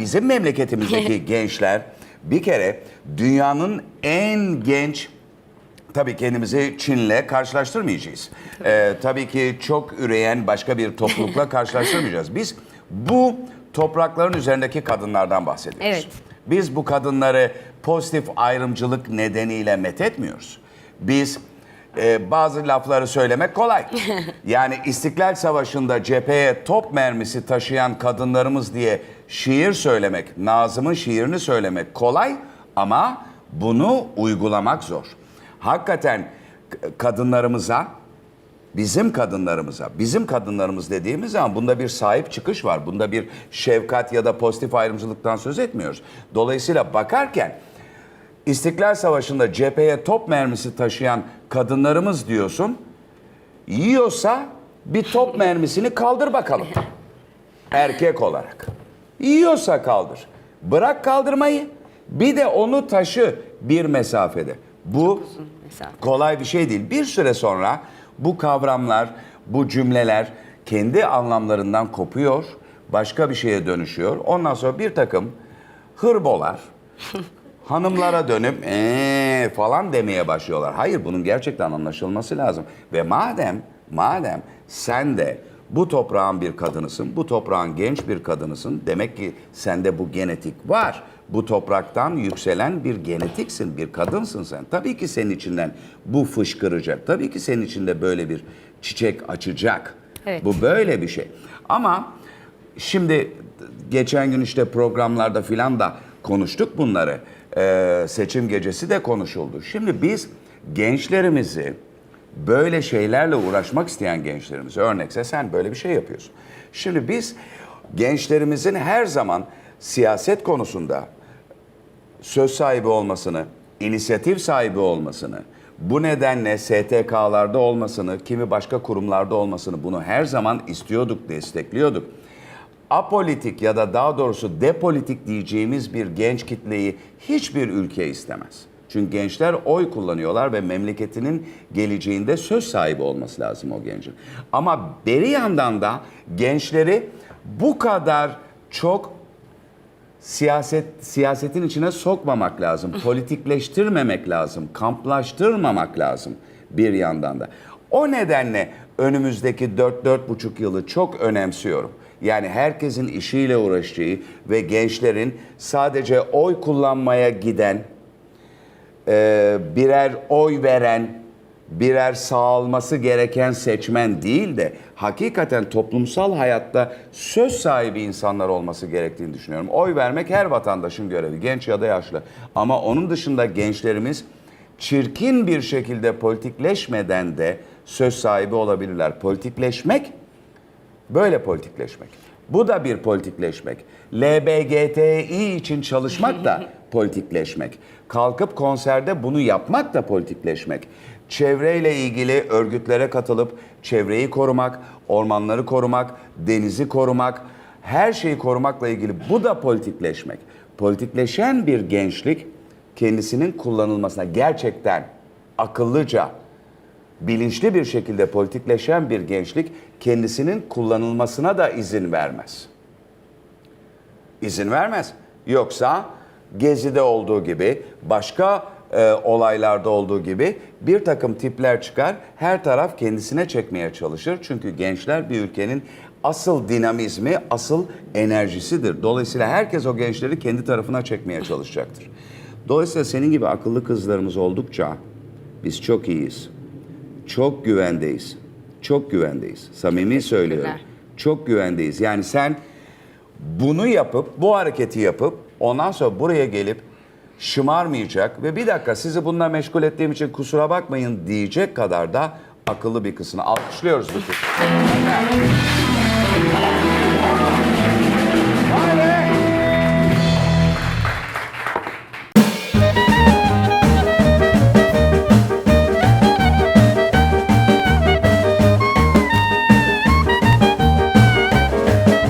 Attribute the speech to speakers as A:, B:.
A: bizim memleketimizdeki gençler bir kere dünyanın en genç Tabii kendimizi Çin'le karşılaştırmayacağız. Ee, tabii ki çok üreyen başka bir toplulukla karşılaştırmayacağız. Biz bu toprakların üzerindeki kadınlardan bahsediyoruz.
B: Evet.
A: Biz bu kadınları pozitif ayrımcılık nedeniyle methetmiyoruz. Biz e, bazı lafları söylemek kolay. Yani İstiklal Savaşı'nda cepheye top mermisi taşıyan kadınlarımız diye şiir söylemek, Nazım'ın şiirini söylemek kolay ama bunu uygulamak zor. Hakikaten kadınlarımıza bizim kadınlarımıza, bizim kadınlarımız dediğimiz zaman bunda bir sahip çıkış var. Bunda bir şefkat ya da pozitif ayrımcılıktan söz etmiyoruz. Dolayısıyla bakarken İstiklal Savaşı'nda cepheye top mermisi taşıyan kadınlarımız diyorsun. Yiyorsa bir top mermisini kaldır bakalım. Erkek olarak. Yiyorsa kaldır. Bırak kaldırmayı. Bir de onu taşı bir mesafede. Bu
B: mesafe.
A: kolay bir şey değil. Bir süre sonra bu kavramlar, bu cümleler kendi anlamlarından kopuyor, başka bir şeye dönüşüyor. Ondan sonra bir takım hırbolar hanımlara dönüp ee falan demeye başlıyorlar. Hayır bunun gerçekten anlaşılması lazım. Ve madem madem sen de bu toprağın bir kadınısın, bu toprağın genç bir kadınısın. Demek ki sende bu genetik var. Bu topraktan yükselen bir genetiksin, bir kadınsın sen. Tabii ki senin içinden bu fışkıracak. Tabii ki senin içinde böyle bir çiçek açacak.
B: Evet.
A: Bu böyle bir şey. Ama şimdi geçen gün işte programlarda filan da konuştuk bunları. Ee, seçim gecesi de konuşuldu. Şimdi biz gençlerimizi böyle şeylerle uğraşmak isteyen gençlerimizi örnekse sen böyle bir şey yapıyorsun. Şimdi biz gençlerimizin her zaman siyaset konusunda söz sahibi olmasını, inisiyatif sahibi olmasını, bu nedenle STK'larda olmasını, kimi başka kurumlarda olmasını bunu her zaman istiyorduk, destekliyorduk. Apolitik ya da daha doğrusu depolitik diyeceğimiz bir genç kitleyi hiçbir ülke istemez. Çünkü gençler oy kullanıyorlar ve memleketinin geleceğinde söz sahibi olması lazım o gencin. Ama beri yandan da gençleri bu kadar çok siyaset siyasetin içine sokmamak lazım, politikleştirmemek lazım, kamplaştırmamak lazım bir yandan da. O nedenle önümüzdeki 4-4,5 yılı çok önemsiyorum. Yani herkesin işiyle uğraştığı ve gençlerin sadece oy kullanmaya giden, e, birer oy veren, birer sağalması gereken seçmen değil de hakikaten toplumsal hayatta söz sahibi insanlar olması gerektiğini düşünüyorum. Oy vermek her vatandaşın görevi, genç ya da yaşlı. Ama onun dışında gençlerimiz çirkin bir şekilde politikleşmeden de söz sahibi olabilirler. Politikleşmek Böyle politikleşmek. Bu da bir politikleşmek. LBGTİ için çalışmak da politikleşmek. Kalkıp konserde bunu yapmak da politikleşmek. Çevreyle ilgili örgütlere katılıp çevreyi korumak, ormanları korumak, denizi korumak, her şeyi korumakla ilgili bu da politikleşmek. Politikleşen bir gençlik kendisinin kullanılmasına gerçekten akıllıca bilinçli bir şekilde politikleşen bir gençlik kendisinin kullanılmasına da izin vermez. İzin vermez. Yoksa Gezi'de olduğu gibi, başka e, olaylarda olduğu gibi bir takım tipler çıkar, her taraf kendisine çekmeye çalışır. Çünkü gençler bir ülkenin asıl dinamizmi, asıl enerjisidir. Dolayısıyla herkes o gençleri kendi tarafına çekmeye çalışacaktır. Dolayısıyla senin gibi akıllı kızlarımız oldukça biz çok iyiyiz. Çok güvendeyiz. Çok güvendeyiz. Samimi söylüyorum. Çok güvendeyiz. Yani sen bunu yapıp, bu hareketi yapıp ondan sonra buraya gelip şımarmayacak ve bir dakika sizi bununla meşgul ettiğim için kusura bakmayın diyecek kadar da akıllı bir kızını alkışlıyoruz bu kız.